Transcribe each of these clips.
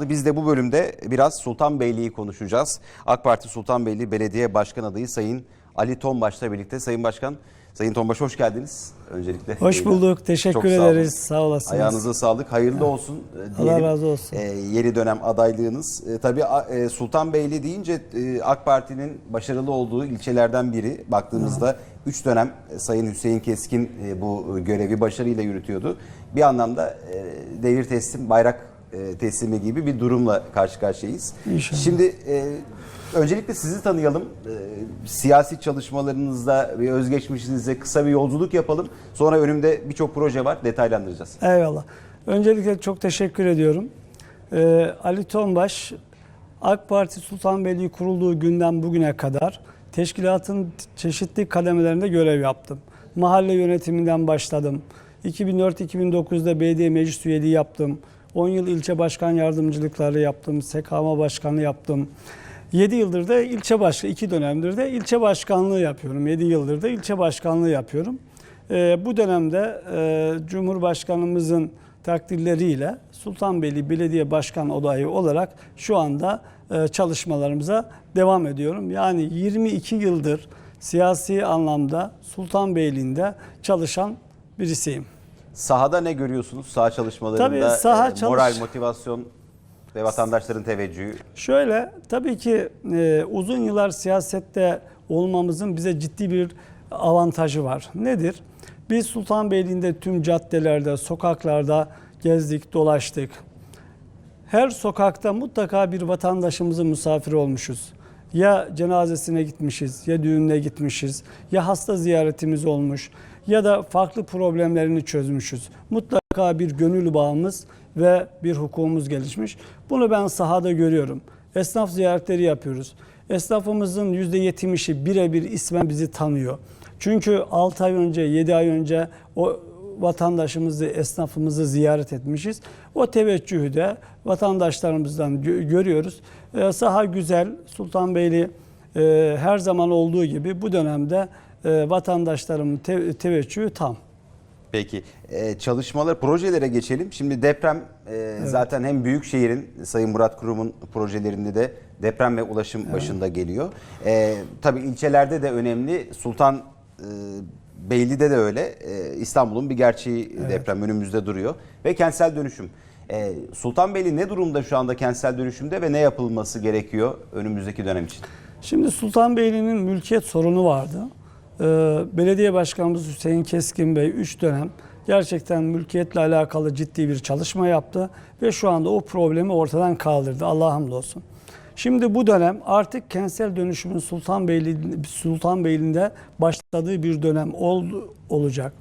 Biz de bu bölümde biraz Sultanbeyli'yi konuşacağız. AK Parti Sultanbeyli Belediye Başkan adayı Sayın Ali Tombaş'la birlikte. Sayın Başkan, Sayın Tombaş hoş geldiniz öncelikle. Hoş bulduk. Teşekkür Çok sağ olun. ederiz. Sağ olasınız. Ayağınıza sağlık. Hayırlı olsun e, diyelim. razı olsun. E, yeni dönem adaylığınız. E, tabii e, Sultanbeyli deyince e, AK Parti'nin başarılı olduğu ilçelerden biri. Baktığımızda 3 dönem e, Sayın Hüseyin Keskin e, bu görevi başarıyla yürütüyordu. Bir anlamda e, devir teslim, bayrak e, teslimi gibi bir durumla karşı karşıyayız. İnşallah. Şimdi e, öncelikle sizi tanıyalım. E, siyasi çalışmalarınızda ve özgeçmişinizde kısa bir yolculuk yapalım. Sonra önümde birçok proje var, detaylandıracağız. Eyvallah. Öncelikle çok teşekkür ediyorum. Ee, Ali Tombaş, AK Parti Sultanbeyli kurulduğu günden bugüne kadar teşkilatın çeşitli kademelerinde görev yaptım. Mahalle yönetiminden başladım. 2004-2009'da belediye meclis üyeliği yaptım. 10 yıl ilçe başkan yardımcılıkları yaptım. SKM başkanı yaptım. 7 yıldır da ilçe başkanı, 2 dönemdir de ilçe başkanlığı yapıyorum. 7 yıldır da ilçe başkanlığı yapıyorum. Ee, bu dönemde e, Cumhurbaşkanımızın takdirleriyle Sultanbeyli Belediye Başkan adayı olarak şu anda e, çalışmalarımıza devam ediyorum. Yani 22 yıldır siyasi anlamda Sultanbeyli'nde çalışan birisiyim. Sahada ne görüyorsunuz? Saha çalışmalarında Tabii saha e, çalış- moral, motivasyon ve vatandaşların teveccühü. Şöyle tabii ki e, uzun yıllar siyasette olmamızın bize ciddi bir avantajı var. Nedir? Biz Sultanbeyli'nde tüm caddelerde, sokaklarda gezdik, dolaştık. Her sokakta mutlaka bir vatandaşımızın misafiri olmuşuz. Ya cenazesine gitmişiz, ya düğününe gitmişiz, ya hasta ziyaretimiz olmuş, ya da farklı problemlerini çözmüşüz. Mutlaka bir gönül bağımız ve bir hukukumuz gelişmiş. Bunu ben sahada görüyorum. Esnaf ziyaretleri yapıyoruz. Esnafımızın %70'i birebir ismen bizi tanıyor. Çünkü 6 ay önce, 7 ay önce o vatandaşımızı, esnafımızı ziyaret etmişiz. O teveccühü de vatandaşlarımızdan gö- görüyoruz. Ee, saha güzel, Sultanbeyli e, her zaman olduğu gibi bu dönemde e, vatandaşlarımın te- teveccühü tam. Peki e, çalışmalar, projelere geçelim. Şimdi deprem e, zaten hem Büyükşehir'in Sayın Murat Kurum'un projelerinde de deprem ve ulaşım başında geliyor. E, tabii ilçelerde de önemli. Sultan e, Beyli'de de öyle. E, İstanbul'un bir gerçeği deprem önümüzde duruyor. Ve kentsel dönüşüm. E, Sultanbeyli ne durumda şu anda kentsel dönüşümde ve ne yapılması gerekiyor önümüzdeki dönem için? Şimdi Sultanbeyli'nin mülkiyet sorunu vardı. Ee, Belediye Başkanımız Hüseyin Keskin Bey 3 dönem gerçekten mülkiyetle alakalı ciddi bir çalışma yaptı ve şu anda o problemi ortadan kaldırdı. Allah'a hamdolsun. Şimdi bu dönem artık kentsel dönüşümün Sultanbeyli Sultanbeyli'nde başladığı bir dönem oldu, olacak.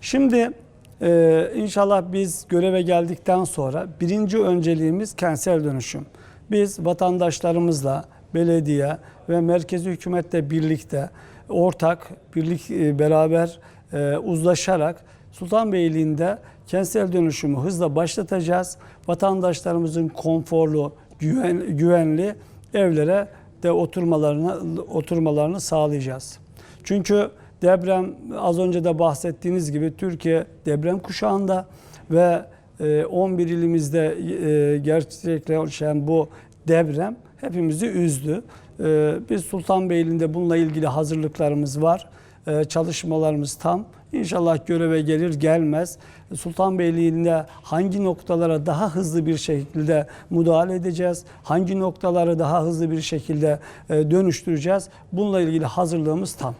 Şimdi e, inşallah biz göreve geldikten sonra birinci önceliğimiz kentsel dönüşüm. Biz vatandaşlarımızla, belediye ve merkezi hükümetle birlikte ortak, birlik e, beraber e, uzlaşarak Sultanbeyli'nde kentsel dönüşümü hızla başlatacağız. Vatandaşlarımızın konforlu, güven, güvenli evlere de oturmalarını oturmalarını sağlayacağız. Çünkü deprem az önce de bahsettiğiniz gibi Türkiye deprem kuşağında ve e, 11 ilimizde e, gerçekleşen bu deprem hepimizi üzdü. E, Biz Sultanbeyli'nde bununla ilgili hazırlıklarımız var. E, Çalışmalarımız tam. İnşallah göreve gelir gelmez Sultanbeyli'nde hangi noktalara daha hızlı bir şekilde müdahale edeceğiz, hangi noktaları daha hızlı bir şekilde e, dönüştüreceğiz. Bununla ilgili hazırlığımız tam.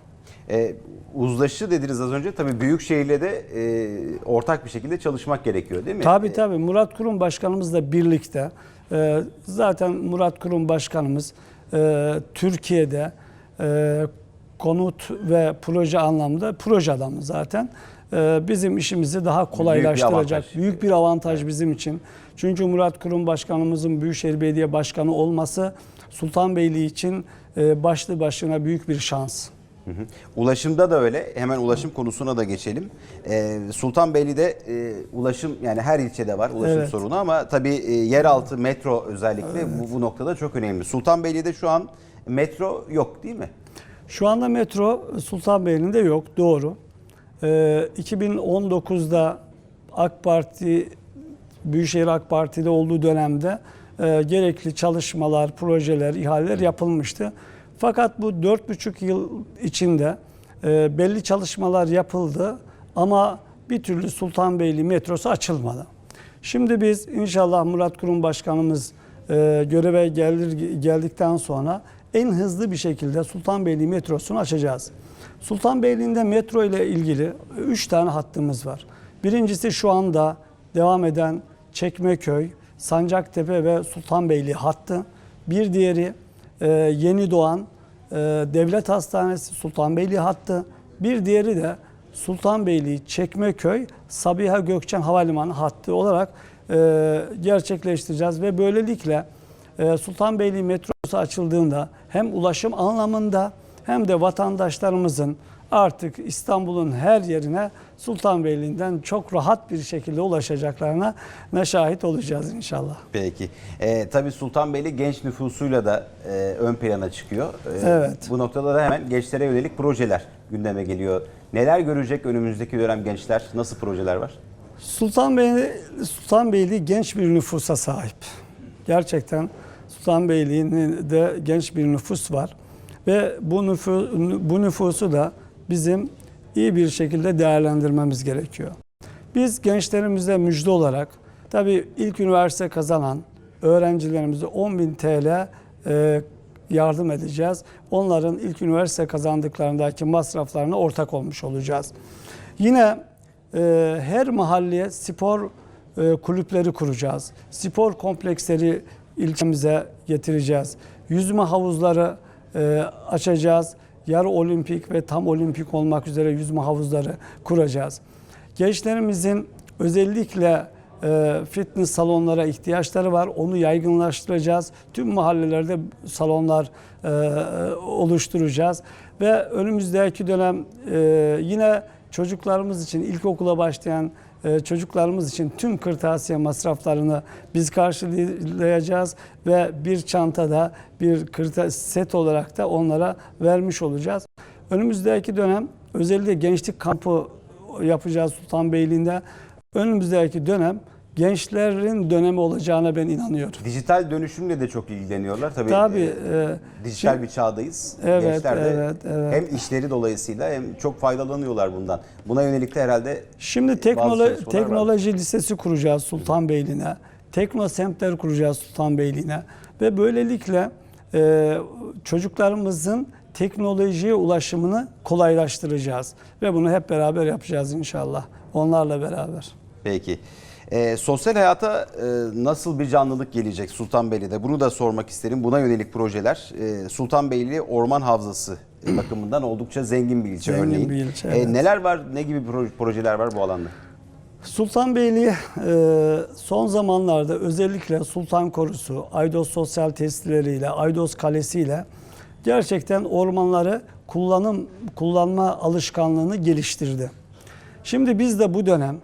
E, uzlaşı dediniz az önce. Tabii Büyükşehir'le de e, ortak bir şekilde çalışmak gerekiyor değil mi? Tabii tabii Murat Kurum Başkanımızla birlikte e, zaten Murat Kurum Başkanımız e, Türkiye'de e, konut ve proje anlamda proje adamı zaten. E, bizim işimizi daha kolaylaştıracak. avantaj. Büyük bir avantaj bizim için. Çünkü Murat Kurum Başkanımızın Büyükşehir Belediye Başkanı olması Sultanbeyli için e, başlı başına büyük bir şans. Hı hı. Ulaşımda da öyle. Hemen ulaşım konusuna da geçelim. Ee, Sultanbeyli'de e, ulaşım yani her ilçede var ulaşım Evet. sorunu ama tabii e, yeraltı metro özellikle bu, bu noktada çok önemli. Sultanbeyli'de şu an metro yok değil mi? Şu anda metro Sultanbeyli'nde yok, doğru. Ee, 2019'da AK Parti, Büyükşehir AK Parti'de olduğu dönemde e, gerekli çalışmalar, projeler, ihaleler yapılmıştı. Fakat bu 4,5 yıl içinde e, belli çalışmalar yapıldı ama bir türlü Sultanbeyli metrosu açılmadı. Şimdi biz inşallah Murat Kurum Başkanımız e, göreve gelir, geldikten sonra en hızlı bir şekilde Sultanbeyli metrosunu açacağız. Sultanbeyli'nde metro ile ilgili 3 tane hattımız var. Birincisi şu anda devam eden Çekmeköy, Sancaktepe ve Sultanbeyli hattı. Bir diğeri e, yeni doğan e, Devlet Hastanesi Sultanbeyli hattı. Bir diğeri de Sultanbeyli, Çekmeköy, Sabiha Gökçen Havalimanı hattı olarak e, gerçekleştireceğiz ve böylelikle e, Sultanbeyli metrosu açıldığında hem ulaşım anlamında hem de vatandaşlarımızın artık İstanbul'un her yerine Sultanbeyli'nden çok rahat bir şekilde ulaşacaklarına ne şahit olacağız inşallah. Peki. Ee, tabii Sultanbeyli genç nüfusuyla da e, ön plana çıkıyor. Ee, Evet. Bu noktada da hemen gençlere yönelik projeler gündeme geliyor. Neler görecek önümüzdeki dönem gençler? Nasıl projeler var? Sultanbeyli, Sultanbeyli genç bir nüfusa sahip. Gerçekten Sultanbeyli'nin de genç bir nüfus var. Ve bu, nüfu, bu nüfusu da bizim iyi bir şekilde değerlendirmemiz gerekiyor. Biz gençlerimize müjde olarak tabii ilk üniversite kazanan öğrencilerimize 10.000 TL e, yardım edeceğiz. Onların ilk üniversite kazandıklarındaki masraflarına ortak olmuş olacağız. Yine e, her mahalleye spor e, kulüpleri kuracağız. Spor kompleksleri ilçemize getireceğiz. Yüzme havuzları açacağız. Yarı olimpik ve tam olimpik olmak üzere yüzme havuzları kuracağız. Gençlerimizin özellikle e, fitness salonlara ihtiyaçları var. Onu yaygınlaştıracağız. Tüm mahallelerde salonlar e, oluşturacağız. Ve önümüzdeki dönem e, yine çocuklarımız için ilkokula başlayan çocuklarımız için tüm kırtasiye masraflarını biz karşılayacağız ve bir çantada bir set olarak da onlara vermiş olacağız. Önümüzdeki dönem özellikle gençlik kampı yapacağız Sultanbeyli'nde. Önümüzdeki dönem gençlerin dönemi olacağına ben inanıyorum. Dijital dönüşümle de çok ilgileniyorlar. Tabii, Tabii. e, e, dijital şimdi- bir çağdayız. Evet, Gençler de evet, evet. hem işleri dolayısıyla hem çok faydalanıyorlar bundan. Buna yönelik de herhalde Şimdi teknolo çalışmalar var. teknoloji lisesi kuracağız Sultanbeyli'ne. Tekno semtler kuracağız Sultanbeyli'ne. Ve böylelikle e, çocuklarımızın teknolojiye ulaşımını kolaylaştıracağız. Ve bunu hep beraber yapacağız inşallah. Onlarla beraber. Peki. Ee, sosyal hayata e, nasıl bir canlılık gelecek Sultanbeyli'de? Bunu da sormak isterim. Buna yönelik projeler. E, Sultanbeyli Orman Havzası bakımından oldukça zengin bir ilçe Zengin örneğin. bir ilçe, E, evet. neler var, ne gibi proje- projeler var bu alanda? Sultanbeyli e, son zamanlarda özellikle Sultan Korusu, Aydos Sosyal Tesisleriyle, Aydos Kalesi ile gerçekten ormanları kullanım kullanma alışkanlığını geliştirdi. Şimdi biz de bu dönem e,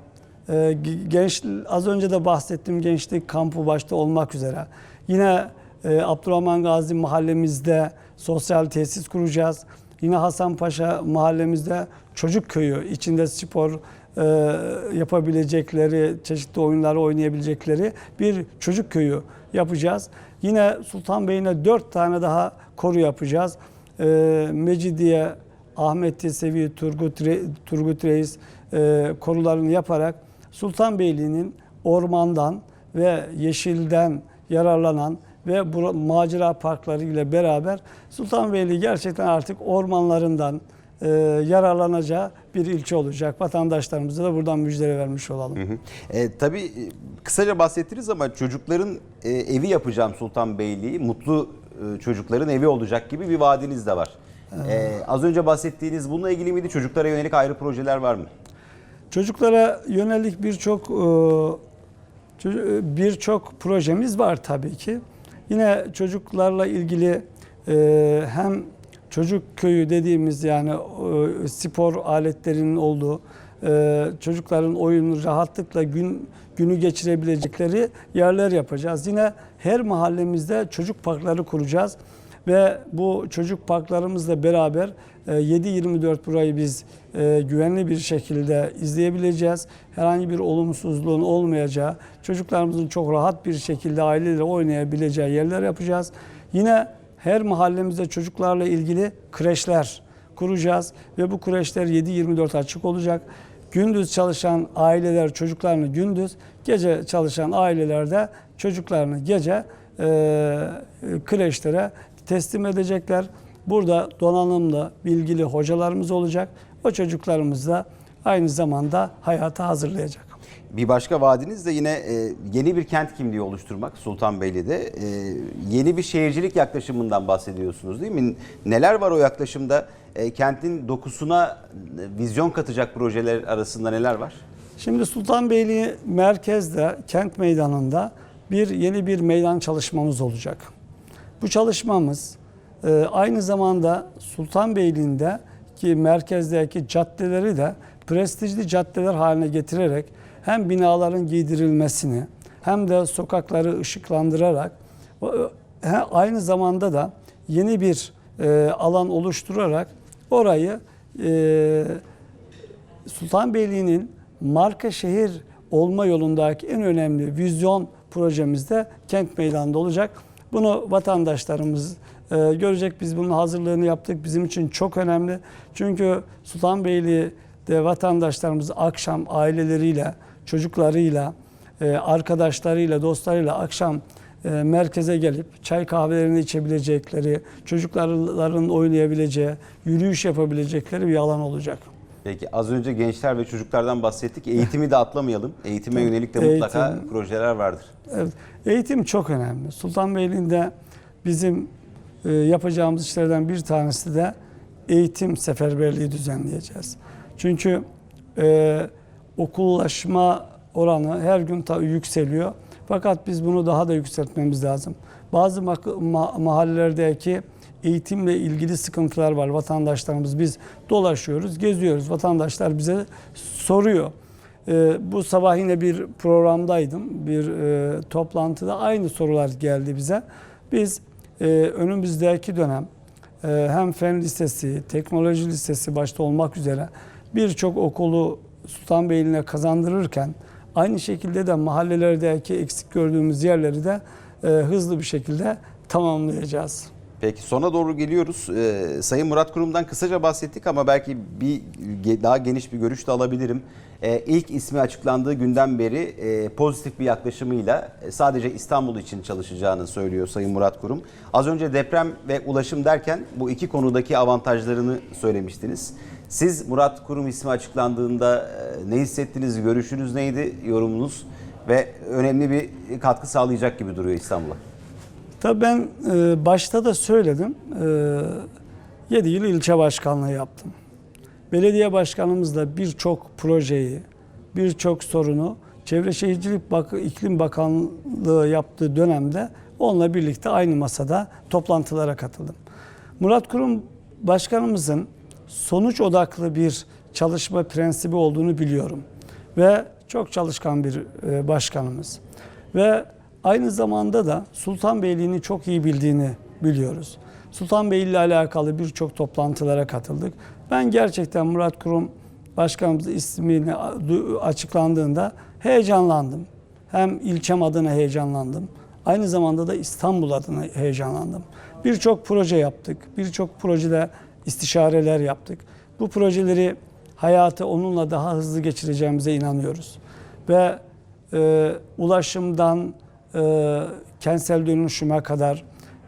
genç az önce de bahsettiğim gençlik kampı başta olmak üzere yine e, Abdurrahman Gazi mahallemizde sosyal tesis kuracağız. Yine Hasanpaşa mahallemizde çocuk köyü içinde spor e, yapabilecekleri, çeşitli oyunları oynayabilecekleri bir çocuk köyü yapacağız. Yine Sultanbeyli'ne dört tane daha koru yapacağız. E, Mecidiye, Ahmet Yesevi, Turgut, Re, Turgut Reis korularını yaparak Sultanbeyli'nin ormandan ve yeşilden yararlanan ve macera parkları ile beraber Sultanbeyli gerçekten artık ormanlarından e, yararlanacağı bir ilçe olacak. Vatandaşlarımıza da buradan müjdele vermiş olalım. Hı hı. E, tabii e, kısaca bahsettiniz ama çocukların e, evi yapacağım Sultanbeyli'yi, mutlu e, çocukların evi olacak gibi bir vaadiniz de var. E, az önce bahsettiğiniz bununla ilgili miydi? Çocuklara yönelik ayrı projeler var mı? Çocuklara yönelik birçok e, ço- birçok projemiz var tabii ki. Yine çocuklarla ilgili e, hem çocuk köyü dediğimiz yani e, spor aletlerinin olduğu çocukların oyunu rahatlıkla gün günü geçirebilecekleri yerler yapacağız. Yine her mahallemizde çocuk parkları kuracağız Ve bu çocuk parklarımızla beraber e, 7-24 burayı biz e, güvenli bir şekilde izleyebileceğiz. Herhangi bir olumsuzluğun olmayacağı, çocuklarımızın çok rahat bir şekilde aileyle oynayabileceği yerler yapacağız. Yine her mahallemizde çocuklarla ilgili kreşler kuracağız ve bu kreşler 7-24 açık olacak. Gündüz çalışan aileler çocuklarını gündüz, gece çalışan aileler de çocuklarını gece e, kreşlere teslim edecekler. Burada donanımlı, bilgili hocalarımız olacak. O çocuklarımız da aynı zamanda hayata hazırlayacak. Bir başka vaadiniz de yine e, yeni bir kent kimliği oluşturmak Sultanbeyli'de. E, yeni bir şehircilik yaklaşımından bahsediyorsunuz değil mi? Neler var o yaklaşımda? E, kentin dokusuna vizyon katacak projeler arasında neler var? Şimdi Sultanbeyli merkezde, kent meydanında bir yeni bir meydan çalışmamız olacak. Bu çalışmamız e, aynı zamanda Sultanbeyli'nde ki merkezdeki caddeleri de prestijli caddeler haline getirerek hem binaların giydirilmesini hem de sokakları ışıklandırarak he- aynı zamanda da yeni bir e, alan oluşturarak orayı e, Sultanbeyli'nin marka şehir olma yolundaki en önemli vizyon projemiz de kent meydanında olacak. Bunu vatandaşlarımız e, görecek. Biz bunun hazırlığını yaptık. Bizim için çok önemli. Çünkü Sultanbeyli'de vatandaşlarımız akşam aileleriyle, çocuklarıyla, e, arkadaşlarıyla, dostlarıyla akşam e, merkeze gelip çay kahvelerini içebilecekleri, çocukların oynayabileceği, yürüyüş yapabilecekleri bir alan olacak. Peki az önce gençler ve çocuklardan bahsettik. Eğitimi de atlamayalım. Eğitime yönelik de mutlaka Eğitim. projeler vardır. Evet, eğitim çok önemli. Sultanbeyli'nde bizim e, yapacağımız işlerden bir tanesi de eğitim seferberliği düzenleyeceğiz. Çünkü e, okullaşma oranı her gün tabii yükseliyor. Fakat biz bunu daha da yükseltmemiz lazım. Bazı mak- ma- mahallelerdeki eğitimle ilgili sıkıntılar var. Vatandaşlarımız biz dolaşıyoruz, geziyoruz. Vatandaşlar bize soruyor. Ee, bu sabah yine bir programdaydım. Bir e, toplantıda aynı sorular geldi bize. Biz e, önümüzdeki dönem e, hem fen lisesi, teknoloji lisesi başta olmak üzere birçok okulu Sultanbeyli'ne kazandırırken aynı şekilde de mahallelerdeki eksik gördüğümüz yerleri de e, hızlı bir şekilde tamamlayacağız. Peki sona doğru geliyoruz. Ee, Sayın Murat Kurum'dan kısaca bahsettik ama belki bir daha geniş bir görüş de alabilirim. Ee, ilk ismi açıklandığı günden beri e, pozitif bir yaklaşımıyla e, sadece İstanbul için çalışacağını söylüyor Sayın Murat Kurum. Az önce deprem ve ulaşım derken bu iki konudaki avantajlarını söylemiştiniz. Siz Murat Kurum ismi açıklandığında e, ne hissettiniz, görüşünüz neydi, yorumunuz ve önemli bir katkı sağlayacak gibi duruyor İstanbul'a. Tabii ben e, başta da söyledim. E, 7 yıl ilçe başkanlığı yaptım. Belediye başkanımızla birçok projeyi, birçok sorunu Çevre Şehircilik Bak İklim Bakanlığı yaptığı dönemde onunla birlikte aynı masada toplantılara katıldım. Murat Kurum Başkanımızın sonuç odaklı bir çalışma prensibi olduğunu biliyorum. Ve çok çalışkan bir e, başkanımız. Ve aynı zamanda da Sultanbeyli'ni çok iyi bildiğini biliyoruz. Sultanbeyli ile alakalı birçok toplantılara katıldık. Ben gerçekten Murat Kurum Başkanımız ismini açıklandığında heyecanlandım. Hem ilçem adına heyecanlandım. Aynı zamanda da İstanbul adına heyecanlandım. Birçok proje yaptık. Birçok projede istişareler yaptık. Bu projeleri hayatı onunla daha hızlı geçireceğimize inanıyoruz. Ve e, ulaşımdan e, kentsel dönüşüme kadar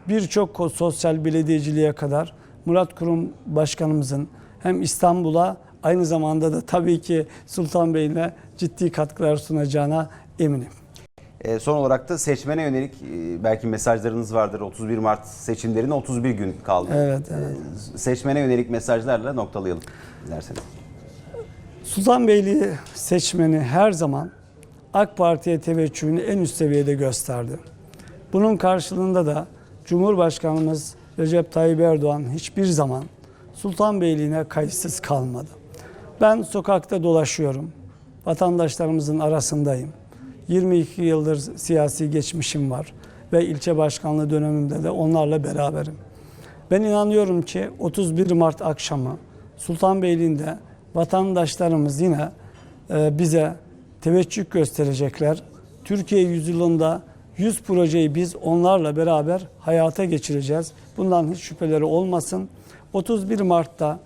birçok sosyal belediyeciliğe kadar Murat Kurum Başkanımızın hem İstanbul'a aynı zamanda da tabii ki Sultanbeyli'ne ciddi katkılar sunacağına eminim. E, son olarak da seçmene yönelik e, belki mesajlarınız vardır. 31 Mart seçimlerine 31 gün kaldı. Evet, evet. E, seçmene yönelik mesajlarla noktalayalım dilerseniz. Sultanbeyli seçmeni her zaman AK Parti'ye teveccühünü en üst seviyede gösterdi. Bunun karşılığında da Cumhurbaşkanımız Recep Tayyip Erdoğan hiçbir zaman Sultanbeyli'ne kayıtsız kalmadı. Ben sokakta dolaşıyorum. Vatandaşlarımızın arasındayım. 22 yıldır siyasi geçmişim var ve ilçe başkanlığı dönemimde de onlarla beraberim. Ben inanıyorum ki 31 Mart akşamı Sultanbeyli'nde vatandaşlarımız yine e, bize teveccüh gösterecekler. Türkiye yüzyılında 100 projeyi biz onlarla beraber hayata geçireceğiz. Bundan hiç şüpheleri olmasın. 31 Mart'ta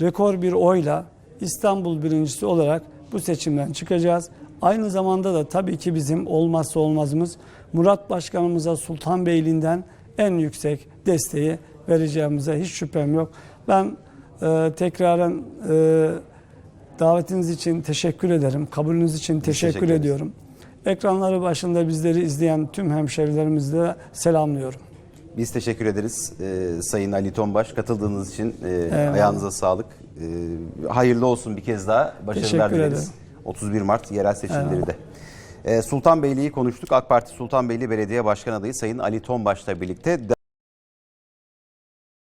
rekor bir oyla İstanbul birincisi olarak bu seçimden çıkacağız. Aynı zamanda da tabii ki bizim olmazsa olmazımız Murat Başkanımıza Sultanbeyli'nden en yüksek desteği vereceğimize hiç şüphem yok. Ben e, tekraren e, davetiniz için teşekkür ederim. Kabulünüz için teşekkür, teşekkür ederiz. ediyorum. Ekranları başında bizleri izleyen tüm hemşerilerimizi de selamlıyorum. Biz teşekkür ederiz e, Sayın Ali Tombaş. Katıldığınız için e, Eyvallah. ayağınıza sağlık. E, hayırlı olsun bir kez daha. Başarılar dileriz. ederim. 31 Mart yerel seçimleri de. E, Sultanbeyli'yi konuştuk. AK Parti Sultanbeyli Belediye Başkan adayı Sayın Ali Tombaş'la birlikte